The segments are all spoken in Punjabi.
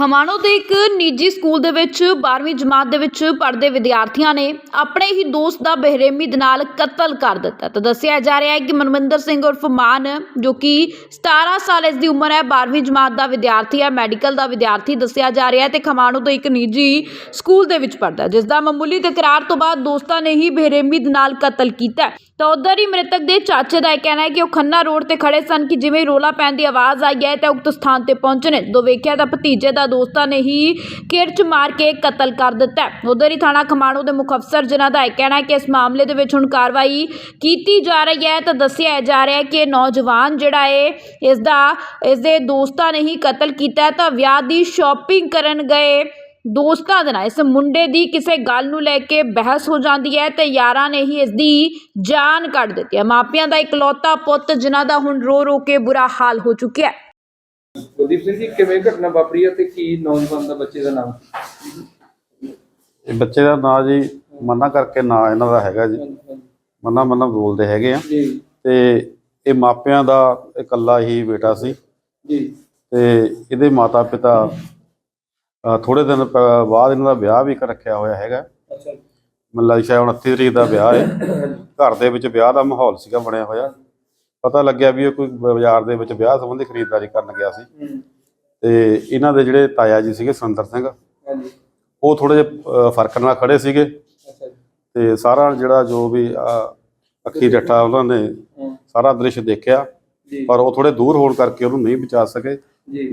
ਖਮਾਣੋ ਦੇ ਇੱਕ ਨਿੱਜੀ ਸਕੂਲ ਦੇ ਵਿੱਚ 12ਵੀਂ ਜਮਾਤ ਦੇ ਵਿੱਚ ਪੜ੍ਹਦੇ ਵਿਦਿਆਰਥੀਆਂ ਨੇ ਆਪਣੇ ਹੀ ਦੋਸਤ ਦਾ ਬਹਿਰੇਮੀ ਦੇ ਨਾਲ ਕਤਲ ਕਰ ਦਿੱਤਾ। ਤਾਂ ਦੱਸਿਆ ਜਾ ਰਿਹਾ ਹੈ ਕਿ ਮਨਵਿੰਦਰ ਸਿੰਘ ਉਰਫ ਮਾਨ ਜੋ ਕਿ 17 ਸਾਲ ਇਸ ਦੀ ਉਮਰ ਹੈ 12ਵੀਂ ਜਮਾਤ ਦਾ ਵਿਦਿਆਰਥੀ ਹੈ ਮੈਡੀਕਲ ਦਾ ਵਿਦਿਆਰਥੀ ਦੱਸਿਆ ਜਾ ਰਿਹਾ ਹੈ ਤੇ ਖਮਾਣੋ ਦੇ ਇੱਕ ਨਿੱਜੀ ਸਕੂਲ ਦੇ ਵਿੱਚ ਪੜ੍ਹਦਾ ਹੈ, ਜਿਸ ਦਾ ਮਾਮੂਲੀ ਤਕਰਾਰ ਤੋਂ ਬਾਅਦ ਦੋਸਤਾਂ ਨੇ ਹੀ ਬੇਰਹਿਮੀ ਦੇ ਨਾਲ ਕਤਲ ਕੀਤਾ ਤਾਂ ਉਧਰ ਹੀ ਮ੍ਰਿਤਕ ਦੇ ਚਾਚੇ ਦਾ ਇਹ ਕਹਿਣਾ ਹੈ ਕਿ ਉਹ ਖੰਨਾ ਰੋਡ ਤੇ ਖੜੇ ਸਨ ਕਿ ਜਿਵੇਂ ਹੀ ਰੋਲਾ ਪੈਣ ਦੀ ਆਵਾਜ਼ ਆਈ ਹੈ ਤਾਂ ਉਕਤ ਸਥਾਨ ਤੇ ਪਹੁੰਚੇ ਨੇ। ਜਦੋਂ ਵੇਖਿਆ ਤਾਂ ਭਤੀਜੇ ਦਾ ਦੋਸਤਾਂ ਨੇ ਹੀ ਕਿਰਚ ਮਾਰ ਕੇ ਕਤਲ ਕਰ ਦਿੱਤਾ। ਉਧਰ ਹੀ ਥਾਣਾ ਖਮਾਣੋ ਦੇ ਮੁਖ ਅਫਸਰ ਜਿਨ੍ਹਾਂ ਦਾ ਇਹ ਕਹਿਣਾ ਹੈ ਕਿ ਇਸ ਮਾਮਲੇ ਦੇ ਵਿੱਚ ਹੁਣ ਕਾਰਵਾਈ ਕੀਤੀ ਜਾ ਰਹੀ ਹੈ ਤਾਂ ਦੱਸਿਆ ਜਾ ਰਿਹਾ ਹੈ ਕਿ ਨੌਜਵਾਨ ਜਿਹੜਾ ਹੈ ਇਸ ਦਾ ਇਸ ਦੇ ਦੋਸਤਾਂ ਨੇ ਹੀ ਕਤਲ ਕੀਤਾ ਤਾਂ ਵਿਆਹ ਦੀ ਸ਼ਾਪਿੰਗ ਕਰਨ ਗਏ ਦੋਸਤਾਂ ਦੇ ਨਾਲ। ਇਸ ਮੁੰਡੇ ਦੀ ਕਿਸੇ ਗੱਲ ਨੂੰ ਲੈ ਕੇ ਬਹਿਸ ਹੋ ਜਾਂਦੀ ਹੈ ਤੇ ਯਾਰਾਂ ਨੇ ਹੀ ਇਸ ਦੀ ਜਾਨ ਕੱਢ ਦਿੱਤੀ ਹੈ। ਮਾਪਿਆਂ ਦਾ ਇਕਲੌਤਾ ਪੁੱਤ ਜਿਨ੍ਹਾਂ ਦਾ ਹੁਣ ਰੋ ਰੋ ਕੇ ਬੁਰਾ ਹਾਲ ਹੋ ਚੁੱਕਿਆ ਹੈ। ਕੁਲਦੀਪ ਸਿੰਘ ਜੀ ਕਿਵੇਂ ਘਟਨਾ ਵਾਪਰੀ ਹੈ ਤੇ ਕੀ ਨੌਜਵਾਨ ਦਾ ਬੱਚੇ ਦਾ ਨਾਮ? ਇਹ ਬੱਚੇ ਦਾ ਨਾਂ ਜੀ ਮੰਨਾ ਕਰਕੇ ਨਾਂ ਇਹਨਾਂ ਦਾ ਹੈਗਾ ਜੀ। ਮੰਨਾ ਮੰਨਾ ਬੋਲਦੇ ਹੈਗੇ ਆ। ਜੀ। ਤੇ ਇਹ ਮਾਪਿਆਂ ਦਾ ਇਕੱਲਾ ਹੀ ਬੇਟਾ ਸੀ। ਜੀ। ਤੇ ਇਹਦੇ ਮਾਤਾ ਪਿਤਾ ਥੋੜੇ ਦਿਨ ਬਾਅਦ ਇਹਨਾਂ ਦਾ ਵਿਆਹ ਵੀ ਕਰ ਰੱਖਿਆ ਹੋਇਆ ਹੈਗਾ। ਅੱਛਾ ਲੱਗਦਾ ਸ਼ਾਇਦ 29 ਤਰੀਕ ਦਾ ਵਿਆਹ ਹੈ। ਘਰ ਦੇ ਵਿੱਚ ਵਿਆਹ ਦਾ ਮਾਹੌਲ ਸੀਗਾ ਬਣਿਆ ਹੋਇਆ। ਪਤਾ ਲੱਗਿਆ ਵੀ ਇਹ ਕੋਈ ਬਾਜ਼ਾਰ ਦੇ ਵਿੱਚ ਵਿਆਹ ਸੰਬੰਧੀ ਖਰੀਦਦਾਰੀ ਕਰਨ ਗਿਆ ਸੀ। ਤੇ ਇਹਨਾਂ ਦੇ ਜਿਹੜੇ ਤਾਇਆ ਜੀ ਸੀਗੇ ਸੁਰਿੰਦਰ ਸਿੰਘ ਹਾਂਜੀ। ਉਹ ਥੋੜੇ ਜਿਹੇ ਫ਼ਰਕ ਨਾਲ ਖੜੇ ਸੀਗੇ। ਤੇ ਸਾਰਾ ਜਿਹੜਾ ਜੋ ਵੀ ਅੱਖੀ ਡੱਠਾ ਉਹਨਾਂ ਨੇ ਸਾਰਾ ਦ੍ਰਿਸ਼ ਦੇਖਿਆ। ਪਰ ਉਹ ਥੋੜੇ ਦੂਰ ਹੋਣ ਕਰਕੇ ਉਹਨੂੰ ਨਹੀਂ ਬਚਾ ਸਕੇ।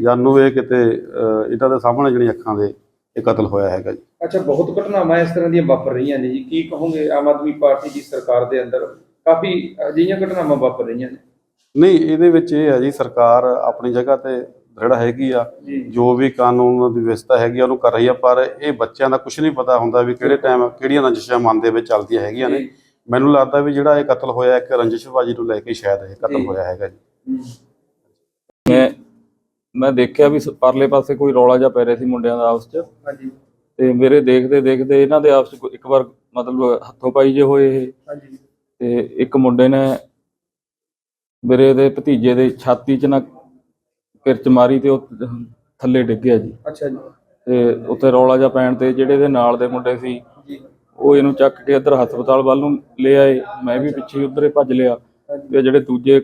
ਜਾਨੂੰ ਇਹ ਕਿਤੇ ਇਹਨਾਂ ਦੇ ਸਾਹਮਣੇ ਜਿਹੜੀਆਂ ਅੱਖਾਂ ਦੇ ਇਹ ਕਤਲ ਹੋਇਆ ਹੈਗਾ ਜੀ। ਅੱਛਾ ਬਹੁਤ ਘਟਨਾਵਾਂ ਇਸ ਤਰ੍ਹਾਂ ਦੀਆਂ ਵਾਪਰ ਰਹੀਆਂ ਨੇ ਜੀ। ਕੀ ਕਹੋਗੇ ਆਮ ਆਦਮੀ ਪਾਰਟੀ ਦੀ ਸਰਕਾਰ ਦੇ ਅੰਦਰ? ਕਾਫੀ ਅਜਿਹੀਆਂ ਘਟਨਾਵਾਂ ਵਾਪਰ ਰਹੀਆਂ ਨੇ। ਨਹੀਂ ਇਹਦੇ ਵਿੱਚ ਇਹ ਹੈ ਜੀ ਸਰਕਾਰ ਆਪਣੀ ਜਗ੍ਹਾ ਤੇ ਦ੍ਰਿੜ ਹੈਗੀ ਆ। ਜੀ। ਜੋ ਵੀ ਕਾਨੂੰਨ ਦੀ ਵਿਵਸਥਾ ਹੈਗੀ ਆ ਉਹਨੂੰ ਕਰ ਰਹੀ ਆ ਪਰ ਇਹ ਬੱਚਿਆਂ ਦਾ ਕੁਝ ਨਹੀਂ ਪਤਾ ਹੁੰਦਾ ਵੀ ਕਿਹੜੇ ਟਾਈਮ ਕਿਹੜੀਆਂ ਰੰਜਿਸ਼ਾਂ ਮਨ ਦੇ ਵਿੱਚ ਚੱਲਦੀਆਂ ਹੈਗੀਆਂ ਨੇ। ਜੀ। ਮੈਨੂੰ ਲੱਗਦਾ ਵੀ ਜਿਹੜਾ ਇਹ ਕਤਲ ਹੋਇਆ ਇੱਕ ਰੰਜਿਸ਼ਬਾਜੀ ਨੂੰ ਲੈ ਕੇ ਸ਼ਾਇਦ ਇਹ ਕਤਲ ਜੀ। ਹੋਇਆ ਹੈਗਾ ਜੀ। ਮੈਂ ਮੈਂ ਦੇਖਿਆ ਵੀ ਪਰਲੇ ਪਾਸੇ ਕੋਈ ਰੌਲਾ ਜਿਹਾ ਪੈ ਰਿਹਾ ਸੀ ਮੁੰਡਿਆਂ ਦਾ ਆਪਸ 'ਚ। ਹਾਂਜੀ। ਤੇ ਮੇਰੇ ਦੇਖਦੇ ਦੇਖਦੇ ਇਹਨਾਂ ਦੇ ਆਪਸ 'ਚ ਇੱਕ ਵਾਰ ਮਤਲਬ ਹੱਥੋਂ ਪਾਈ ਜੇ ਹੋਏ ਇਹ। ਹਾਂਜੀ। ਤੇ ਇੱਕ ਮੁੰਡੇ ਨੇ ਮੇਰੇ ਦੇ ਭਤੀਜੇ ਦੇ ਛਾਤੀ 'ਚ ਨਾ ਕਿਰਚ ਮਾਰੀ ਤੇ ਉਹ ਥੱਲੇ ਡਿੱਗ ਗਿਆ ਜੀ। ਅੱਛਾ ਜੀ। ਤੇ ਉੱਥੇ ਰੌਲਾ ਜਿਹਾ ਪੈਣ ਤੇ ਜਿਹੜੇ ਦੇ ਨਾਲ ਦੇ ਮੁੰਡੇ ਸੀ ਉਹ ਇਹਨੂੰ ਚੱਕ ਕੇ ਇੱਧਰ ਹਸਪਤਾਲ ਵੱਲ ਨੂੰ ਲੈ ਆਏ। ਮੈਂ ਵੀ ਪਿੱਛੇ ਉੱਧਰ ਭੱਜ ਲਿਆ ਤੇ ਜਿਹੜੇ ਦੂਜੇ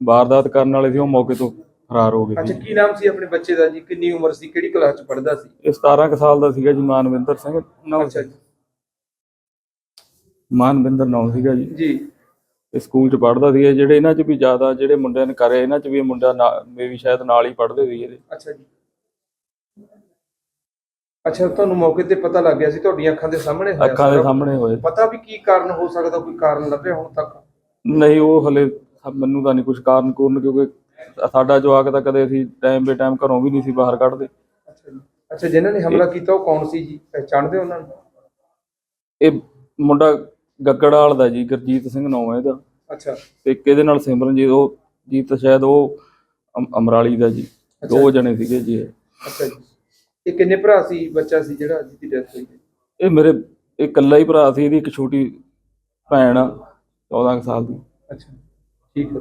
ਵਾਰਦਾਤ ਕਰਨ ਵਾਲੇ ਸੀ ਉਹ ਮੌਕੇ ਤੋਂ ਫਰਾਰ ਹੋ ਗਏ ਅੱਛਾ ਕੀ ਨਾਮ ਸੀ ਆਪਣੇ ਬੱਚੇ ਦਾ ਜੀ? ਕਿੰਨੀ ਉਮਰ ਸੀ? ਕਿਹੜੀ ਕਲਾਸ ਚ ਪੜ੍ਹਦਾ ਸੀ? ਇਹ 17 ਕੁ ਸਾਲ ਦਾ ਸੀਗਾ ਜੀ ਮਾਨਵਿੰਦਰ ਸਿੰਘ। ਅੱਛਾ ਜੀ। ਮਾਨਵਿੰਦਰ ਨਾਮ ਸੀਗਾ ਜੀ। ਜੀ। ਇਹ ਸਕੂਲ ਚ ਪੜ੍ਹਦਾ ਸੀਗਾ। ਜਿਹੜੇ ਇਹਨਾਂ ਚ ਵੀ ਜ਼ਿਆਦਾ ਜਿਹੜੇ ਮੁੰਡਿਆਂ ਨੇ ਕਰੇ ਇਹਨਾਂ ਚ ਵੀ ਇਹ ਮੁੰਡਾ ਮੇ ਵੀ ਸ਼ਾਇਦ ਨਾਲ ਹੀ ਪੜ੍ਹਦੇ ਸੀ ਇਹਦੇ। ਅੱਛਾ ਜੀ। ਅੱਛਾ ਤੁਹਾਨੂੰ ਮੌਕੇ ਤੇ ਪਤਾ ਲੱਗ ਗਿਆ ਸੀ ਤੁਹਾਡੀਆਂ ਅੱਖਾਂ ਦੇ ਸਾਹਮਣੇ ਹੋਇਆ ਅੱਖਾਂ ਦੇ ਸਾਰਾ? ਸਾਹਮਣੇ ਹੋਏ ਪਤਾ ਵੀ ਕੀ ਕਾਰਨ ਹੋ ਸਕਦਾ ਕੋਈ ਕਾਰਨ ਲੱਭਿਆ ਹੁਣ ਤੱਕ? ਨਹੀਂ ਉਹ ਹਲੇ ਮੈਨੂੰ ਤਾਂ ਨਹੀਂ ਕੁਝ ਕਾਰਨ ਕੂਰਨ ਕਿਉਂਕਿ ਸਾਡਾ ਜਵਾਕ ਤਾਂ ਕਦੇ ਅਸੀਂ ਟਾਈਮ ਬੇ ਟਾਈਮ ਘਰੋਂ ਵੀ ਨਹੀਂ ਸੀ ਬਾਹਰ ਕੱਢਦੇ। ਅੱਛਾ ਜੀ। ਅੱਛਾ ਜਿਨ੍ਹਾਂ ਨੇ ਹਮਲਾ ਕੀਤਾ ਉਹ ਕੌਣ ਸੀ ਜੀ? ਪਹਿਚਾਣਦੇ ਹੋ ਉਹਨਾਂ ਨੂੰ? ਇਹ ਮੁੰਡਾ ਗੱਗੜਾਲ ਦਾ ਜੀ ਗੁਰਜੀਤ ਸਿੰਘ ਨਾਮ ਹੈ ਇਹਦਾ ਅੱਛਾ। ਤੇ ਇੱਕ ਇਹਦੇ ਨਾਲ ਸਿਮਰਨਜੀਤ ਉਹ ਜੀਤ ਸ਼ਾਇਦ ਉਹ ਅਮ- ਅਮਰਾਲੀ ਦਾ ਜੀ ਦੋ ਜਣੇ ਸੀਗੇ ਜੀ ਇਹ। ਅੱਛਾ ਜੀ। ਇਹ ਕਿੰਨੇ ਭਰਾ ਸੀ ਬੱਚਾ ਸੀ ਜਿਹੜਾ ਜਿਹਦੀ ਡੈਥ ਹੋਈ ਹੈ? ਇਹ ਮੇਰੇ ਇਹ ਇਕੱਲਾ ਹੀ ਭਰਾ ਸੀ ਇਹਦੀ ਇੱਕ ਛੋਟੀ ਭੈਣ ਆ 14 ਕੁ ਸਾਲ ਦੀ। ਅੱਛਾ ਠੀਕ ਹੈ।